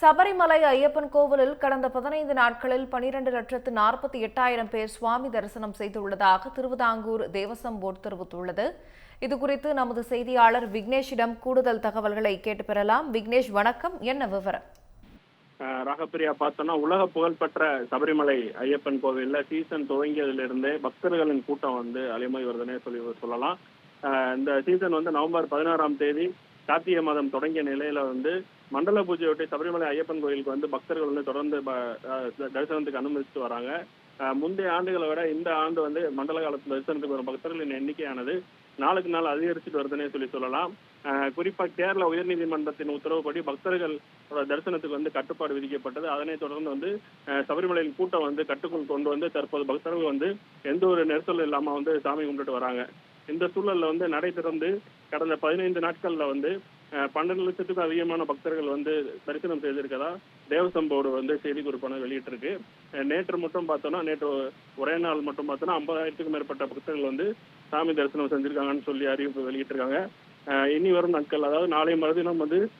சபரிமலை ஐயப்பன் கோவிலில் கடந்த பதினைந்து நாட்களில் பனிரெண்டு லட்சத்து நாற்பத்தி எட்டாயிரம் பேர் சுவாமி தரிசனம் செய்துள்ளதாக திருவிதாங்கூர் தேவசம் போர்டு தெரிவித்துள்ளது. இதுகுறித்து நமது செய்தியாளர் விக்னேஷிடம் கூடுதல் தகவல்களை கேட்டு பெறலாம். விக்னேஷ் வணக்கம். என்ன விவரம்? ராகப்பிரியா பார்த்தோம்னா உலக புகழ்பெற்ற சபரிமலை ஐயப்பன் கோவில்ல சீசன் துவங்கியதிலிருந்தே பக்தர்களின் கூட்டம் வந்து அலைமொழி வருதுன்னே சொல்லி சொல்லலாம். இந்த சீசன் வந்து நவம்பர் பதினாறாம் தேதி கார்த்திகை மாதம் தொடங்கிய நிலையில வந்து மண்டல பூஜையொட்டி சபரிமலை ஐயப்பன் கோயிலுக்கு வந்து பக்தர்கள் வந்து தொடர்ந்து ப- தரிசனத்துக்கு அனுமதிச்சுட்டு வராங்க. முந்தைய ஆண்டுகளை விட இந்த ஆண்டு வந்து மண்டல காலத்து தரிசனத்துக்கு வரும் பக்தர்களின் எண்ணிக்கையானது நாளுக்கு நாள் அதிகரிச்சுட்டு வருதுன்னே சொல்லி சொல்லலாம். குறிப்பா கேரள உயர்நீதிமன்றத்தின் உத்தரவுப்படி பக்தர்கள் தரிசனத்துக்கு வந்து கட்டுப்பாடு விதிக்கப்பட்டது. அதனைத் தொடர்ந்து வந்து சபரிமலையின் கூட்டம் வந்து கட்டுக்குள் கொண்டு வந்து தற்போது பக்தர்கள் வந்து எந்த ஒரு நெரிசலும் இல்லாம வந்து சாமி கும்பிட்டுட்டு வராங்க. இந்த சூழல்ல வந்து நடை திறந்து கடந்த பதினைந்து நாட்கள்ல வந்து பன்னெண்டு லட்சத்துக்கும் அதிகமான பக்தர்கள் வந்து தரிசனம் செய்திருக்கதா? தேவசம் போர்டு வந்து செய்தி குறிப்பான வெளியிட்டிருக்கு நேற்று மட்டும் பார்த்தோம்னா நேற்று ஒரே நாள் மட்டும் பார்த்தோம்னா ஐம்பதாயிரத்துக்கும் மேற்பட்ட பக்தர்கள் வந்து சாமி தரிசனம் செஞ்சிருக்காங்கன்னு சொல்லி அறிவிப்பு வெளியிட்டிருக்காங்க. இனி வரும் நாட்கள் அதாவது நாளை மறுதினம் வந்து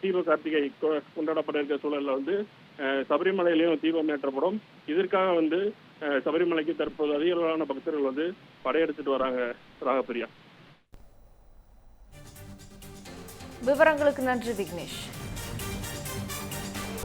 தீப கார்த்திகை கொ- கொண்டாடப்பட இருக்கிற சூழல்ல வந்து சபரிமலையிலையும் தீபம் ஏற்றப்படும். இதற்காக வந்து சபரிமலைக்கு தற்போது அதிக அளவிலான பக்தர்கள் வந்து படையெடுத்துட்டு வராங்க ராகப்பிரியா. விவரங்களுக்கு நன்றி விக்னேஷ்.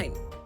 time.